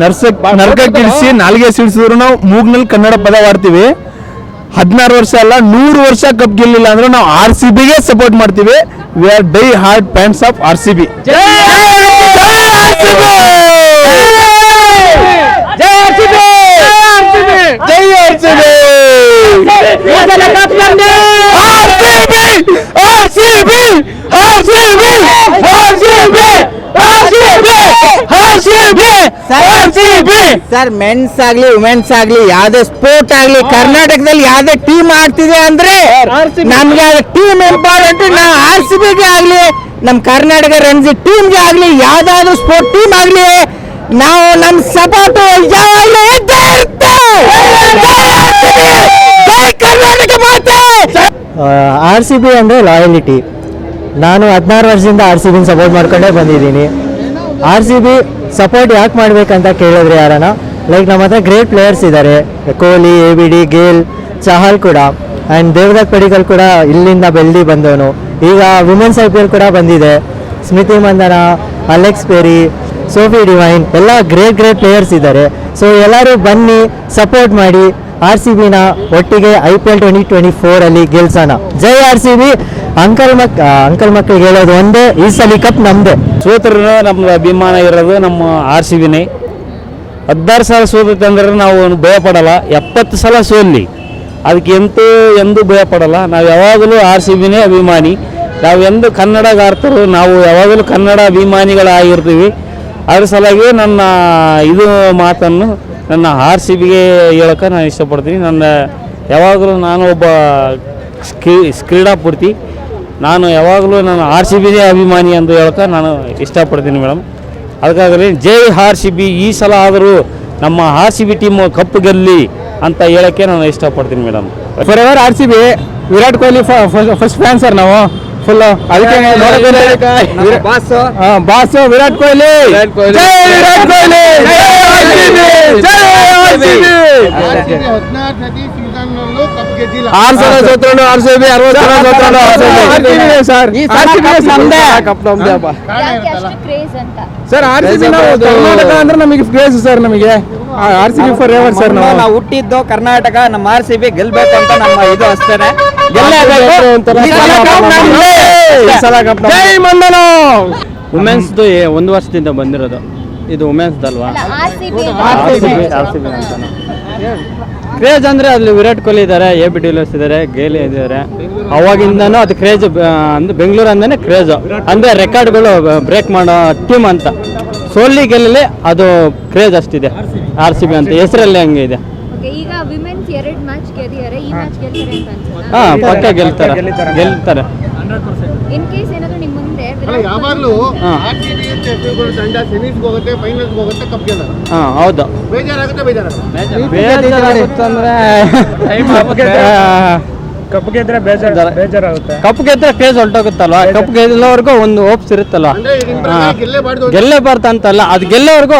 ನರ್ಸಕ್ ನರ್ಕಕ್ಕಿಳಿಸಿ ನಾಲ್ಗೆ ಸಿಡಿಸಿದ್ರು ನಾವು ಮೂಗ್ನಲ್ಲಿ ಕನ್ನಡ ಪದ ಆಡ್ತೀವಿ ಹದಿನಾರು ವರ್ಷ ಅಲ್ಲ ನೂರು ವರ್ಷ ಕಪ್ ಗೆಲ್ಲಿಲ್ಲ ಅಂದ್ರೆ ನಾವು ಆರ್ ಸಿ ಬಿಗೆ ಸಪೋರ್ಟ್ ಮಾಡ್ತೀವಿ we are die hard fans of R C B Jai R C B sir men's ಆಗ್ಲಿ ವುಮೆನ್ಸ್ ಆಗ್ಲಿ ಯಾವ್ದೇ ಸ್ಪೋರ್ಟ್ ಆಗ್ಲಿ ಕರ್ನಾಟಕದಲ್ಲಿ ಯಾವ್ದೇ ಟೀಮ್ ಆಡ್ತಿದೆ ಅಂದ್ರೆ ನಮ್ಗೆ ಟೀಮ್ ಇಂಪಾರ್ಟೆಂಟ್ ನಾವು ಆರ್ ಸಿ ಬಿಗೆ ಆಗ್ಲಿ. ನಮ್ ಕರ್ನಾಟಕ ರಣಜಿ ಟೀಮ್ಗೆ ಆಗ್ಲಿ ಯಾವ್ದಾದ್ರು ಸ್ಪೋರ್ಟ್ ಟೀಮ್ ಆಗ್ಲಿ ನಾವು ನಮ್ ಸಪೋರ್ಟ್ ಯಾವಾಗಲೂ ಇದ್ದೇ! ಕರ್ನಾಟಕ ಮಾತೆ. ಆರ್ ಸಿ ಬಿ ಅಂದ್ರೆ ಲಾಯಲಿಟಿ ನಾನು ಹದಿನಾರು ವರ್ಷದಿಂದ ಆರ್ ಸಿ ಬಿ ಸಪೋರ್ಟ್ ಮಾಡ್ಕೊಂಡೇ ಬಂದಿದ್ದೀನಿ. ಆರ್ ಸಿ ಬಿ ಸಪೋರ್ಟ್ ಯಾಕೆ ಮಾಡಬೇಕಂತ ಕೇಳಿದ್ರೆ ಯಾರನ್ನ ಲೈಕ್ ನಮ್ಮ ಹತ್ರ ಗ್ರೇಟ್ ಪ್ಲೇಯರ್ಸ್ ಇದ್ದಾರೆ Kohli A B D Gayle Chahal ಕೂಡ. ಆ್ಯಂಡ್ ದೇವದತ್ ಪಡಿಕಲ್ ಕೂಡ ಇಲ್ಲಿಂದ ಬೆಳ್ದಿ ಬಂದವನು. ಈಗ ವುಮೆನ್ಸ್ ಐ ಕೂಡ ಬಂದಿದೆ. Smriti Mandhana Alex Perry Sophie Devine ಎಲ್ಲ ಗ್ರೇಟ್ ಗ್ರೇಟ್ ಪ್ಲೇಯರ್ಸ್ ಇದ್ದಾರೆ ಸೊ ಎಲ್ಲರೂ ಬನ್ನಿ ಸಪೋರ್ಟ್ ಮಾಡಿ ಆರ್ ಸಿ ಬಿನ ಒಟ್ಟಿಗೆ I P L twenty twenty ಫೋರಲ್ಲಿ ಗೆಲ್ಸೋಣ. ಜೈ ಆರ್ ಸಿ ಬಿ ಅಂಕಲ್ ಮಕ್ ಅಂಕಲ್ ಮಕ್ಕಳಿಗೆ ಹೇಳೋದು ಒಂದೇ, ಈ ಸಲ ಕಪ್ ನಮ್ದೇ. ಸೋತರು ನಮ್ಮ ಅಭಿಮಾನ ಇರೋದು ನಮ್ಮ ಆರ್ ಸಿ ಬಿನೇ ಹದಿನಾರು ಸಲ ಸೋತೈತೆ ಅಂದ್ರೆ ನಾವು ಭಯ ಪಡಲ್ಲ. ಎಪ್ಪತ್ತು ಸಲ ಸೋಲ್ಲಿ ಅದಕ್ಕೆ ಎಂತೂ ಎಂದೂ ಭಯ ಪಡಲ್ಲ. ನಾವು ಯಾವಾಗಲೂ ಆರ್ ಸಿ ಬಿನೇ ಅಭಿಮಾನಿ. ನಾವು ಎಂದು ಕನ್ನಡಗಾರ್ತರು, ನಾವು ಯಾವಾಗಲೂ ಕನ್ನಡ ಅಭಿಮಾನಿಗಳಾಗಿರ್ತೀವಿ. ಅದ್ರ ಸಲುವಾಗಿ ನನ್ನ ಇದು ಮಾತನ್ನು ನನ್ನ ಆರ್ ಸಿ ಬಿಗೆ ಹೇಳೋಕೆ ನಾನು ಇಷ್ಟಪಡ್ತೀನಿ. ನನ್ನ ಯಾವಾಗಲೂ ನಾನು ಒಬ್ಬ ಕ್ರೀಡಾಪೂರ್ತಿ. ನಾನು ಯಾವಾಗಲೂ ನಾನು ಆರ್ ಸಿ ಬಿನೇ ಅಭಿಮಾನಿ ಎಂದು ಹೇಳ್ತಾ ನಾನು ಇಷ್ಟಪಡ್ತೀನಿ ಮೇಡಮ್. ಅದಕ್ಕಾಗಲಿ ಜೈ ಆರ್ ಸಿ ಬಿ ಈ ಸಲ ಆದರೂ ನಮ್ಮ R C B team cup ಗೆಲ್ಲಿ ಅಂತ ಹೇಳೋಕ್ಕೆ ನಾನು ಇಷ್ಟಪಡ್ತೀನಿ madam. For ever R C B Virat Kohli first fan sir ನಾವು. ಫುಲ್ ಅದಕ್ಕೆ ಬಾಸ್ ವಿರಾಟ್ ಕೊಹ್ಲಿ. ಜೈ ವಿರಾಟ್ ಕೊಹ್ಲಿ. ಆರು R C B sir R C ಅಂದ್ರೆ ನಮಗೆ ಕ್ರೇಜ್ ಸರ್ ನಮಗೆ ಆರ್ ಸಿ ಸರ್ ನಾವು ಹುಟ್ಟಿದ್ದು ಕರ್ನಾಟಕ ನಮ್ಮ ಆರ್ ಸಿ ಬಿ ಗೆಲ್ಬೇಕು ಅಂತ ನಮ್ಮ ಇದು ಅಷ್ಟೇನೆ ಕಪ್ ಜೈ ಮಂದನ ಒಂದು ವರ್ಷದಿಂದ ಬಂದಿರೋದು ಇದು ಅಲ್ವಾ? ಆರ್ ಸಿ ಬಿ ಕ್ರೇಜ್ ಅಂದ್ರೆ ಅಲ್ಲಿ ವಿರಾಟ್ ಕೊಹ್ಲಿ ಇದ್ದಾರೆ ಎ ಬಿ ಡಿಲರ್ಸ್ ಇದ್ದಾರೆ ಗೇಲಿ ಇದ್ದಾರೆ ಅವಾಗಿಂದನೂ ಅದು ಕ್ರೇಜ್ ಅಂದ್ರೆ ಬೆಂಗಳೂರು ಅಂತಾನೆ ಕ್ರೇಜ್ ಅಂದ್ರೆ ರೆಕಾರ್ಡ್ಗಳು ಬ್ರೇಕ್ ಮಾಡೋ ಟೀಮ್ ಅಂತ. ಸೋಲಿ ಗೆಲ್ಲಲಿ ಅದು ಕ್ರೇಜ್ ಅಷ್ಟಿದೆ ಆರ್ ಸಿ ಬಿ ಅಂತ. ಹೆಸರಲ್ಲಿ ಹಂಗೆ ಇದೆ. ಎರಡು ಮ್ಯಾಚ್ ಗೆದ್ದಿದ್ದಾರೆ ಈ ಮ್ಯಾಚ್ ಗೆಲ್ತಾರೆ ಅಂತ ಹಾ ಅನ್ಸುತ್ತಾ ಪಕ್ಕ ಗೆಲ್ತಾರೆ. ಗೆಲ್ತಾರೆ. ಇನ್ ಕೇಸ್ ಏನಂದ್ರೆ ನಿಮ್ಮ ಮುಂದೆ ಯಾವಾಗಲೂ ಹಾ. ಆರ್ ಸಿ ಬಿ ಅಂತ ಹೆಸರುಗಳು ತಂಡ ಸೆಮೀಸ್ಗೆ ಹೋಗುತ್ತೆ ಫೈನಲ್ಸ್ಗೆ ಹೋಗುತ್ತೆ ಕಪ್ ಗೆಲ್ಲಲ್ಲ ಹಾ ಹೌದು. ಬೇಜಾರಾಗುತ್ತೆ ಬೇಜಾರಾಗುತ್ತೆ. ಬೇಜಾರಾಗುತ್ತಂದ್ರೆ ಕಪ್ ಗೆದ್ರೆ ಬೇಜಾರ ಬೇಜಾರಾಗುತ್ತೆ. ಕಪ್ ಗೆದ್ರೆ ಕ್ರೇಜ್ ಹೊಲ್ಟೋಗುತ್ತಲ್ವಾ ಕಪ್ ಗೆಲ್ಲೋವರೆಗೂ ಒಂದು ಹೋಪ್ಸ್ ಇರುತ್ತಲ್ವಾ? ಗೆಲ್ಲೇಬಾರ್ದು ಅಂತ ಗೆಲ್ಲೇಬಾರ್ದು ಅಂತಲ್ಲ ಅದು ಗೆಲ್ಲೋವರೆಗೂ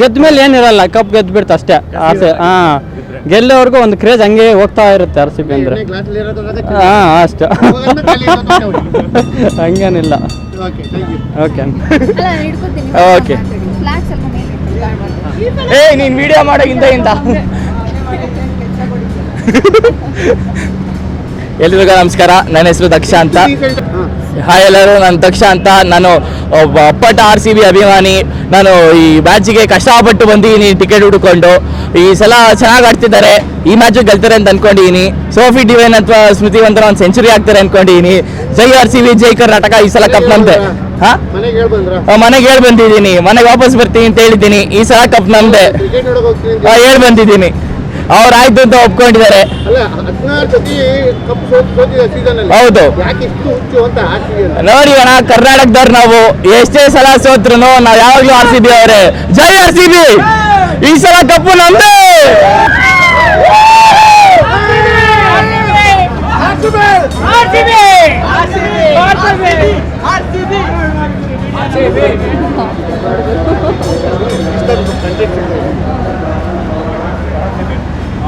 ಗೆದ್ದ ಮೇಲೆ ಏನಿರಲ್ಲ ಕಪ್ ಗೆದ್ದು ಬಿಡ್ತು ಅಷ್ಟೇ ಆಸೆ ಹಾ. ಗೆಲ್ಲೋವರೆಗೂ ಒಂದು ಕ್ರೇಜ್ ಹಂಗೆ ಹೋಗ್ತಾ ಇರುತ್ತೆ ಆರ್ ಸಿ ಬಿ ಅಂದ್ರೆ ಹಾ ಅಷ್ಟೇ. ಹಂಗೇನಿಲ್ಲ. ಓಕೆ ಥ್ಯಾಂಕ್ ಯು ಓಕೆ ಅಲ್ಲ ನಾನು ಹಿಡ್ಕೊತೀನಿ Okay. ಫ್ಲಾಗ್ ಸ್ವಲ್ಪ ಮೇಲೆ ಇಟ್ಕೊಂಡು ಏ ನೀನ್ ವಿಡಿಯೋ ಮಾಡೋ ಹಿಂದೆ ಇಂದ ಎಲ್ರಿಗೂ ನಮಸ್ಕಾರ. ನನ್ನ ಹೆಸರು ದಕ್ಷ ಅಂತ. ಹಾಯ್ ಎಲ್ಲರೂ ನಾನು ದಕ್ಷ ಅಂತ. ನಾನು ಒಬ್ಬ ಅಪ್ಪಟ ಆರ್ ಸಿ ಬಿ ಅಭಿಮಾನಿ. ನಾನು ಈ ಮ್ಯಾಚಿಗೆ ಕಷ್ಟಪಟ್ಟು ಬಂದಿದ್ದೀನಿ ಟಿಕೆಟ್ ಹುಡುಕೊಂಡು. ಈ ಸಲ ಚೆನ್ನಾಗಿ ಆಡ್ತಿದ್ದಾರೆ. ಈ ಮ್ಯಾಚು ಗೆಲ್ತಾರೆ ಅಂತ ಅನ್ಕೊಂಡಿದ್ದೀನಿ ಸೋಫಿ ಡಿವೈನ್ ಅಥವಾ ಸ್ಮೃತಿ ಒಂಥರ ಒಂದು ಸೆಂಚುರಿ ಆಗ್ತಾರೆ ಅನ್ಕೊಂಡಿದ್ದೀನಿ Jai R C B Jai Karnataka ಈ ಸಲ ಕಪ್ ನಮ್ದೆ. ಹಾ? ಮನೆಗೆ ಹೇಳ್ ಬಂದಿದ್ದೀನಿ. ಮನೆಗೆ ವಾಪಸ್ ಬರ್ತೀನಿ ಅಂತ ಹೇಳಿದ್ದೀನಿ. ಈ ಸಲ ಕಪ್ ನಮ್ದೆ. ಹೇಳ್ ಬಂದಿದ್ದೀನಿ. ಅವ್ರು ಆಯ್ತು ಅಂತ ಒಪ್ಕೊಂಡಿದ್ದಾರೆ. ಹೌದು. ಯಾಕೆ ಇಷ್ಟು ಹುಚ್ಚು ಅಂತ ಆರ್ ನೋಡಿ ಅಣ್ಣ ಕರ್ನಾಟಕದವ್ರು ನಾವು ಎಷ್ಟೇ ಸಲ ಸೋತ್ರು ನಾವು ಯಾವಾಗ್ಲೂ ಆರ್ ಸಿ ಬಿ ಅವರೇ. ಜೈ ಆರ್ ಸಿ ಬಿ ಈ ಸಲ ಕಪ್ಪು ನಮ್ದು!